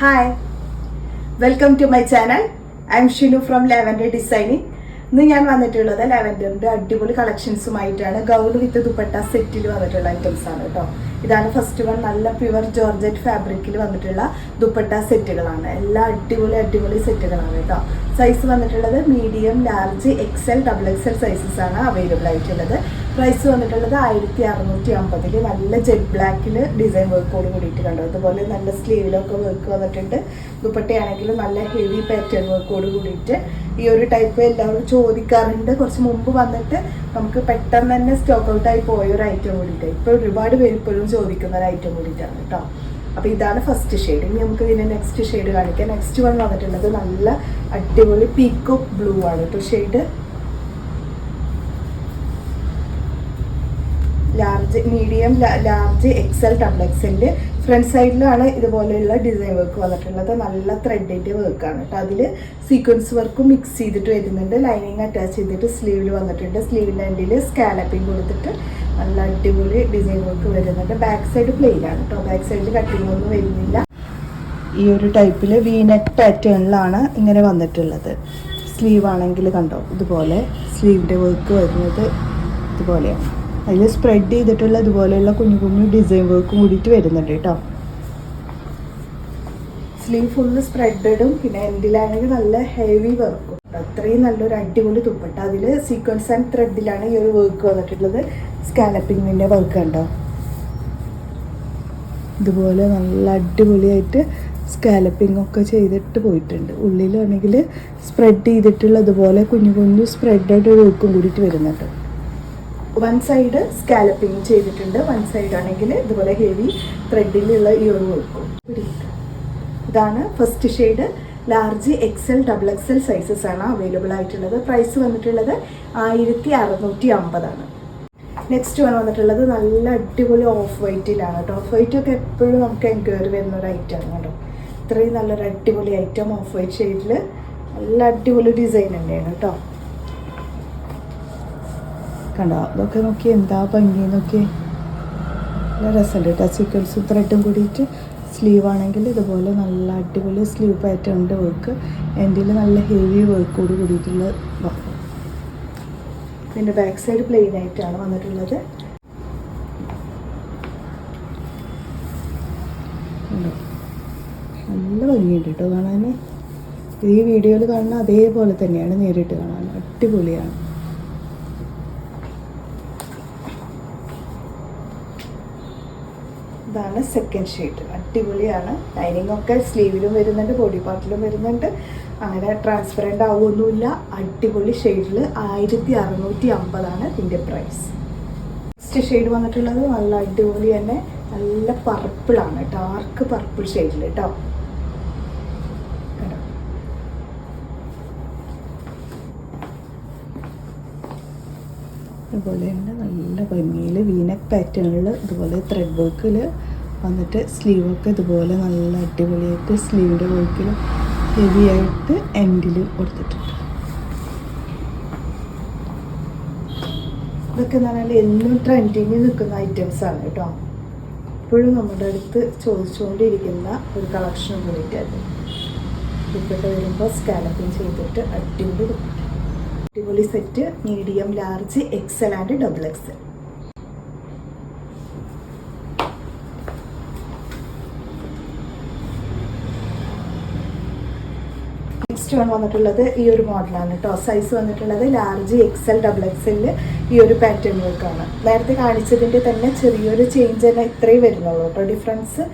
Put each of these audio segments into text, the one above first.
Hi welcome to my channel I am Shinu from lavender designing ഇന്ന് ഞാൻ വന്നിട്ടുള്ളത് ലാവൻഡറിന്റെ അടിപൊളി കളക്ഷൻസുമായിട്ടാണ് ഗൗൺ വിത്ത് ദുപ്പട്ട സെറ്റിൽ വന്നിട്ടുള്ള ഐറ്റംസ് ആണ് കേട്ടോ. ഇതാണ് ഫസ്റ്റ് വൺ നല്ല പ്യുവർ ജോർജറ്റ് ഫാബ്രിക്കിൽ വന്നിട്ടുള്ള ദുപ്പട്ട സെറ്റുകളാണ് എല്ലാ അടിപൊളി അടിപൊളി സെറ്റുകളാണ് കേട്ടോ. സൈസ് വന്നിട്ടുള്ളത് medium large X L double X L sizes ആണ് അവൈലബിൾ ആയിട്ടുള്ളത്. പ്രൈസ് വന്നിട്ടുള്ളത് ആയിരത്തി അറുന്നൂറ്റി അമ്പതിൽ നല്ല ജെറ്റ് ബ്ലാക്കിൽ ഡിസൈൻ വർക്കോട് കൂടിയിട്ട് കണ്ടു. അതുപോലെ നല്ല സ്ലീവിലൊക്കെ വർക്ക് വന്നിട്ടുണ്ട്. ദുപ്പട്ടയാണെങ്കിലും നല്ല ഹെവി പാറ്റേൺ വർക്കോട് കൂടിയിട്ട് ഈ ഒരു ടൈപ്പ് എല്ലാവരും ചോദിക്കാറുണ്ട്. കുറച്ച് മുമ്പ് വന്നിട്ട് നമുക്ക് പെട്ടെന്ന് തന്നെ സ്റ്റോക്ക് ഔട്ട് ആയി പോയ ഒരു ഐറ്റം കൂടിയിട്ട്. ഇപ്പോൾ ഒരുപാട് പേര് ഇപ്പോഴും ചോദിക്കുന്ന ഒരു ഐറ്റം കൂടിയിട്ടാണ് കേട്ടോ. അപ്പോൾ ഇതാണ് ഫസ്റ്റ് ഷെയ്ഡ് ഇനി നമുക്ക് ഇതിനെ നെക്സ്റ്റ് ഷെയ്ഡ് കാണിക്കാം. നെക്സ്റ്റ് വൺ വന്നിട്ടുള്ളത് നല്ല അടിപൊളി പീക്കോക്ക് ബ്ലൂ ആണ്. കേട്ടോ shade large medium large X L എക്സലിൽ front സൈഡിലാണ് ഇതുപോലെയുള്ള ഡിസൈൻ വർക്ക് വന്നിട്ടുള്ളത്. നല്ല ത്രെഡിന്റെ വർക്കാണ് കേട്ടോ അതിൽ സീക്വൻസ് വർക്കും മിക്സ് ചെയ്തിട്ട് വരുന്നുണ്ട്. ലൈനിങ് അറ്റാച്ച് ചെയ്തിട്ട് സ്ലീവിൽ വന്നിട്ടുണ്ട്. സ്ലീവിന്റെ എൻഡിൽ സ്കാലപ്പിംഗ് കൊടുത്തിട്ട് നല്ല അടിപൊളി ഡിസൈൻ വർക്ക് വരുന്നുണ്ട്. ബാക്ക് സൈഡ് പ്ലെയിൻ ആണ് കേട്ടോ ബാക്ക് സൈഡിൽ കട്ടിംഗ് ഒന്നും വരുന്നില്ല. ഈ ഒരു ടൈപ്പിൽ വീനെക്ക് പാറ്റേണിലാണ് ഇങ്ങനെ വന്നിട്ടുള്ളത്. സ്ലീവ് ആണെങ്കിൽ കണ്ടോ? ഇതുപോലെ സ്ലീവിന്റെ വർക്ക് വരുന്നത് ഇതുപോലെയാണ്. അതിൽ സ്പ്രെഡ് ചെയ്തിട്ടുള്ള ഇതുപോലെയുള്ള കുഞ്ഞു കുഞ്ഞു ഡിസൈൻ വർക്ക് കൂടിയിട്ട് വരുന്നുണ്ട് കേട്ടോ. സ്ലീവ് ഫുള്ള് സ്പ്രെഡഡും പിന്നെ എൻഡിലാണെങ്കിൽ നല്ല ഹെവി വർക്കും അത്രയും നല്ലൊരു അടിപൊളി തുപ്പട്ട അതിൽ സീക്വൻസ് ആൻഡ് ത്രെഡിലാണ് ഈ ഒരു വർക്ക് വന്നിട്ടുള്ളത്. സ്കാലപ്പിങ്ങിന്റെ വർക്ക് ഉണ്ടോ ഇതുപോലെ നല്ല അടിപൊളിയായിട്ട് സ്കാലപ്പിംഗ് ഒക്കെ ചെയ്തിട്ട് പോയിട്ടുണ്ട്. ഉള്ളിലാണെങ്കിൽ സ്പ്രെഡ് ചെയ്തിട്ടുള്ള അതുപോലെ കുഞ്ഞു കുഞ്ഞു സ്പ്രെഡഡ് വർക്കും കൂടിയിട്ട് വരുന്നുണ്ട്. വൺ സൈഡ് സ്കാലപ്പിങ് ചെയ്തിട്ടുണ്ട്. വൺ സൈഡ് ആണെങ്കിൽ ഇതുപോലെ ഹെവി ത്രെഡിലുള്ള ഈ ഒരു വർക്കും ഇതാണ് first shade large X L double X L sizes ആണ് അവൈലബിൾ ആയിട്ടുള്ളത്. പ്രൈസ് വന്നിട്ടുള്ളത് ആയിരത്തി അറുന്നൂറ്റി അമ്പതാണ് നെക്സ്റ്റ് വൺ വന്നിട്ടുള്ളത് നല്ല അടിപൊളി ഓഫ് വൈറ്റിലാണ് കേട്ടോ. ഓഫ് വൈറ്റ് ഒക്കെ എപ്പോഴും നമുക്ക് എൻക്വയറി വരുന്ന ഒരു ഐറ്റം ആണ് കേട്ടോ. ഇത്രയും നല്ലൊരു അടിപൊളി ഐറ്റം ഓഫ് വൈറ്റ് ഷെയ്ഡിൽ നല്ല അടിപൊളി ഡിസൈൻ തന്നെയാണ് കേട്ടോ. കണ്ടോ? അതൊക്കെ നോക്കി എന്താ ഭംഗി നോക്കി നല്ല രസമുണ്ട് കേട്ടോ. സീക്വൻസും ത്രെഡും കൂടിയിട്ട് സ്ലീവ് ആണെങ്കിൽ ഇതുപോലെ നല്ല അടിപൊളി സ്ലീവ് പാറ്റേൺ ഉണ്ട് വർക്ക് എന്റെ നല്ല ഹെവി വർക്കോട് കൂടിയിട്ടുള്ള പിന്നെ ബാക്ക് സൈഡ് പ്ലെയിൻ ആയിട്ടാണ് വന്നിട്ടുള്ളത്? നല്ല ഭംഗിയുണ്ട് കേട്ടോ കാണാൻ ഈ വീഡിയോയിൽ കാണുന്ന അതേപോലെ തന്നെയാണ് നേരിട്ട് കാണാൻ. അടിപൊളിയാണ്. ഇതാണ് സെക്കൻഡ് ഷെയ്ഡ് അടിപൊളിയാണ്. ലൈനിങ് ഒക്കെ സ്ലീവിലും വരുന്നുണ്ട് ബോഡി പാർട്ടിലും വരുന്നുണ്ട്. അങ്ങനെ ട്രാൻസ്പെറന്റ് ആവുമൊന്നുമില്ല. അടിപൊളി ഷെയ്ഡിൽ ആയിരത്തി അറുന്നൂറ്റി അമ്പതാണ് ഇതിന്റെ പ്രൈസ് നെക്സ്റ്റ് ഷെയ്ഡ് വന്നിട്ടുള്ളത് നല്ല അടിപൊളി തന്നെ. നല്ല പർപ്പിളാണ് ഡാർക്ക് പർപ്പിൾ ഷെയ്ഡിൽ കേട്ടോ കണ്ടോ? ഇതുപോലെ തന്നെ നല്ല ഭംഗിയിൽ വീനക്ക് പാറ്റേണിൽ ഇതുപോലെ ത്രെഡ് വർക്കിൽ വന്നിട്ട് സ്ലീവൊക്കെ ഇതുപോലെ നല്ല അടിപൊളിയായിട്ട് സ്ലീവിന്റെ വർക്കിൽ ഹെവി ആയിട്ട് എൻഡിൽ കൊടുത്തിട്ടുണ്ട്. ഇതൊക്കെ എന്ന് പറഞ്ഞാൽ എന്നും ട്രെൻഡിങ് നിൽക്കുന്ന ഐറ്റംസ് ആണ് കേട്ടോ. ഇപ്പോഴും നമ്മുടെ അടുത്ത് ചോദിച്ചുകൊണ്ടിരിക്കുന്ന ഒരു കളക്ഷൻ കൂടിയിട്ടായിരുന്നു. ഇപ്പോഴത്തെ വരുമ്പോൾ സ്കാലപ്പിങ് ചെയ്തിട്ട് അടിപൊളി അടിപൊളി set medium large X L and double X L next one വന്നിട്ടുള്ളത് ഈ ഒരു മോഡലാണ് കേട്ടോ സൈസ് വന്നിട്ടുള്ളത് ലാർജ് എക്സൽ ഡബിൾ എക്സലിൽ ഈ ഒരു പാറ്റേൺ വർക്കാണ് നേരത്തെ കാണിച്ചതിന്റെ തന്നെ ചെറിയൊരു ചേഞ്ച് തന്നെ ഇത്രയും വരുന്നുള്ളൂ കേട്ടോ ഡിഫറൻസ്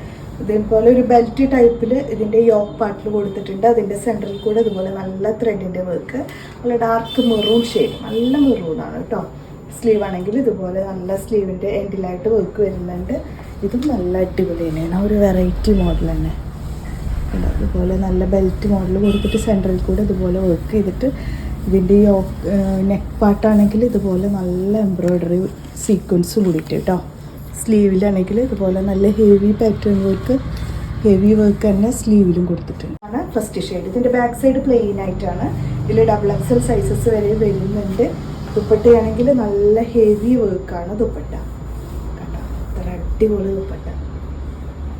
ഇതേപോലെ ഒരു ബെൽറ്റ് ടൈപ്പിൽ ഇതിന്റെ യോക്ക് പാട്ടിൽ കൊടുത്തിട്ടുണ്ട്. അതിന്റെ സെന്ററിൽ കൂടെ ഇതുപോലെ നല്ല ത്രെഡിന്റെ വർക്ക് നല്ല ഡാർക്ക് മെറൂൺ ഷെയ്ഡ് നല്ല മെറൂണാണ് കേട്ടോ സ്ലീവ് ആണെങ്കിൽ ഇതുപോലെ നല്ല സ്ലീവിന്റെ എൻഡിലായിട്ട് വർക്ക് വരുന്നുണ്ട്. ഇതും നല്ല അടിപൊളി തന്നെയാണ്. ഒരു വെറൈറ്റി മോഡൽ തന്നെ. അതുപോലെ നല്ല ബെൽറ്റ് മോഡൽ കൊടുത്തിട്ട് സെന്ററിൽ കൂടെ ഇതുപോലെ വർക്ക് ചെയ്തിട്ട് ഇതിന്റെ യോക്ക് നെക്ക് പാട്ടാണെങ്കിൽ ഇതുപോലെ നല്ല എംബ്രോയ്ഡറി സീക്വൻസ് കൂടിയിട്ട് കേട്ടോ സ്ലീവിലാണെങ്കിൽ ഇതുപോലെ നല്ല heavy pattern work heavy work തന്നെ സ്ലീവിലും കൊടുത്തിട്ടുണ്ട്. ആണ് ഫസ്റ്റ് ഷെയ്ഡ് ഇതിന്റെ ബാക്ക് സൈഡ് പ്ലെയിൻ ആയിട്ടാണ്. ഇതിൽ ഡബിൾ എക്സൽ സൈസസ് വരെ വരുന്നുണ്ട്. ദുപ്പട്ടയാണെങ്കിൽ നല്ല ഹെവി വർക്കാണ് ദുപ്പട്ട. കണ്ടോ? അടിപൊളി ദുപ്പട്ട.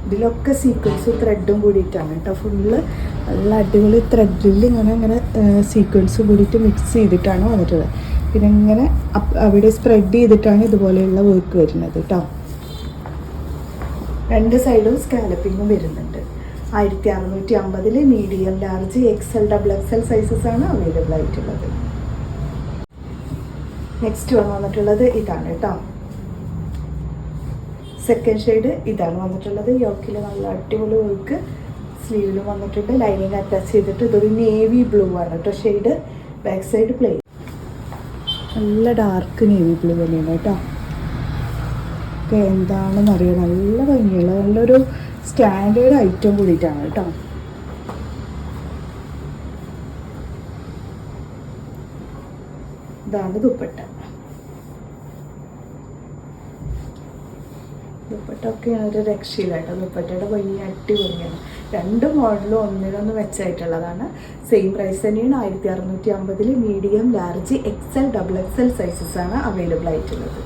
ഇതിലൊക്കെ സീക്വൻസും ത്രെഡും കൂടിയിട്ടാണ് കേട്ടോ. ഫുള്ള് നല്ല അടിപൊളി ത്രെഡിൽ ഇങ്ങനെ ഇങ്ങനെ സീക്വൻസ് കൂടിയിട്ട് മിക്സ് ചെയ്തിട്ടാണ് വന്നിട്ടുള്ളത്. പിന്നെ ഇങ്ങനെ അവിടെ സ്പ്രെഡ് ചെയ്തിട്ടാണ് ഇതുപോലെയുള്ള വർക്ക് വരുന്നത് കേട്ടോ. രണ്ട് സൈഡും സ്കാലപ്പിങ്ങും വരുന്നുണ്ട്. ആയിരത്തി അറുന്നൂറ്റി അമ്പതിൽ medium large X L double X L sizes ആണ് അവൈലബിൾ ആയിട്ടുള്ളത്. നെക്സ്റ്റ് വന്നിട്ടുള്ളത് ഇതാണ് കേട്ടോ സെക്കൻഡ് ഷെയ്ഡ് ഇതാണ് വന്നിട്ടുള്ളത്. യോക്കിൽ നല്ല അടിപൊളി വർക്ക് സ്ലീവിലും വന്നിട്ടുണ്ട്. ലൈനിങ് അറ്റാച്ച് ചെയ്തിട്ട് ഇതൊരു നേവി ബ്ലൂ ആണ് കേട്ടോ ഷെയ്ഡ് ബാക്ക് സൈഡ് പ്ലെയിൻ നല്ല ഡാർക്ക് നേവി ബ്ലൂ തന്നെയാണ് കേട്ടോ ഒക്കെ എന്താണെന്ന് അറിയാം നല്ല ഭംഗിയുള്ള നല്ലൊരു സ്റ്റാൻഡേർഡ് ഐറ്റം കൂടിയിട്ടാണ് കേട്ടോ. ഇതാണ് ദുപ്പട്ട. ദുപ്പട്ട ഒക്കെ ഒരു രക്ഷയില്ല കേട്ടോ ദുപ്പട്ടയുടെ ഭംഗി അടിപൊളിയാണ്. രണ്ട് മോഡലും ഒന്നിനൊന്ന് വെച്ചായിട്ടുള്ളതാണ് സെയിം പ്രൈസ് തന്നെയാണ്. ആയിരത്തി അറുന്നൂറ്റി അമ്പതിൽ medium large X L double X L sizes ആണ് അവൈലബിൾ ആയിട്ടുള്ളത്.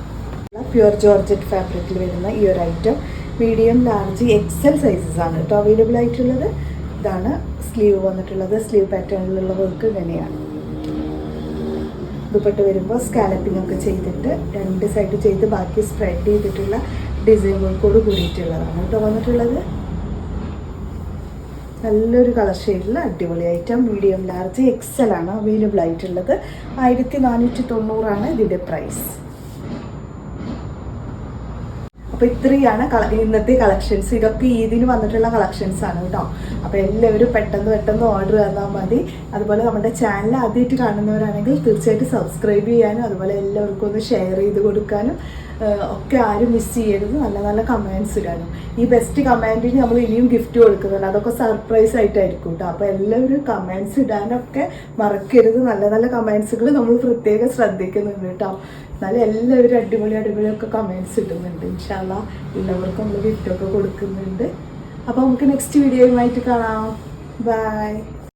പ്യുവർ ജോർജറ്റ് ഫാബ്രിക്കിൽ വരുന്ന ഈ ഒരു item medium large X L sizes ആണ് കേട്ടോ അവൈലബിൾ ആയിട്ടുള്ളത്. ഇതാണ് സ്ലീവ് വന്നിട്ടുള്ളത്. സ്ലീവ് പാറ്റേണിലുള്ള വർക്ക് ഇങ്ങനെയാണ്. ദുപ്പട്ട വരുമ്പോൾ സ്കാലപ്പിംഗ് ഒക്കെ ചെയ്തിട്ട് രണ്ട് സൈഡ് ചെയ്ത് ബാക്കി സ്പ്രെഡ് ചെയ്തിട്ടുള്ള ഡിസൈൻ വർക്കോട് കൂടിയിട്ടുള്ളതാണ് കേട്ടോ വന്നിട്ടുള്ളത്. നല്ലൊരു കളർ ഷെയ്ഡിൽ അടിപൊളി item medium large X L ആണ് അവൈലബിൾ ആയിട്ടുള്ളത്. ആയിരത്തി നാനൂറ്റി തൊണ്ണൂറാണ് ഇതിന്റെ പ്രൈസ് അപ്പോൾ ഇത്രയാണ് ഇന്നത്തെ കളക്ഷൻസ് ഇതൊക്കെ ഈദിന് വന്നിട്ടുള്ള കളക്ഷൻസ് ആണ് കേട്ടോ. അപ്പോൾ എല്ലാവരും പെട്ടെന്ന് പെട്ടെന്ന് ഓർഡർ തന്നാൽ മതി. അതുപോലെ നമ്മുടെ ചാനൽ ആദ്യമായിട്ട് കാണുന്നവരാണെങ്കിൽ തീർച്ചയായിട്ടും സബ്സ്ക്രൈബ് ചെയ്യാനും അതുപോലെ എല്ലാവർക്കും ഒന്ന് ഷെയർ ചെയ്ത് കൊടുക്കാനും ഒക്കെ ആരും മിസ് ചെയ്യരുത്. നല്ല നല്ല കമൻസ് ഇടാനും. ഈ ബെസ്റ്റ് കമന്റിന് നമ്മൾ ഇനിയും ഗിഫ്റ്റ് കൊടുക്കുന്നുണ്ട്. അതൊക്കെ സർപ്രൈസ് ആയിട്ടായിരിക്കും കേട്ടോ. അപ്പോൾ എല്ലാവരും കമൻസ് ഇടാനൊക്കെ മറക്കരുത്. നല്ല നല്ല കമൻസുകൾ നമ്മൾ പ്രത്യേകം ശ്രദ്ധിക്കുന്നുണ്ട് കേട്ടോ. എന്നാലും എല്ലാവരും അടിപൊളി അടിപൊളിയൊക്കെ കമൻസ് ഇടുന്നുണ്ട്. ഇൻഷാല്ല എല്ലാവർക്കും നമ്മൾ ഗിഫ്റ്റൊക്കെ കൊടുക്കുന്നുണ്ട്. അപ്പോൾ നമുക്ക് നെക്സ്റ്റ് വീഡിയോയുമായിട്ട് കാണാം. ബൈ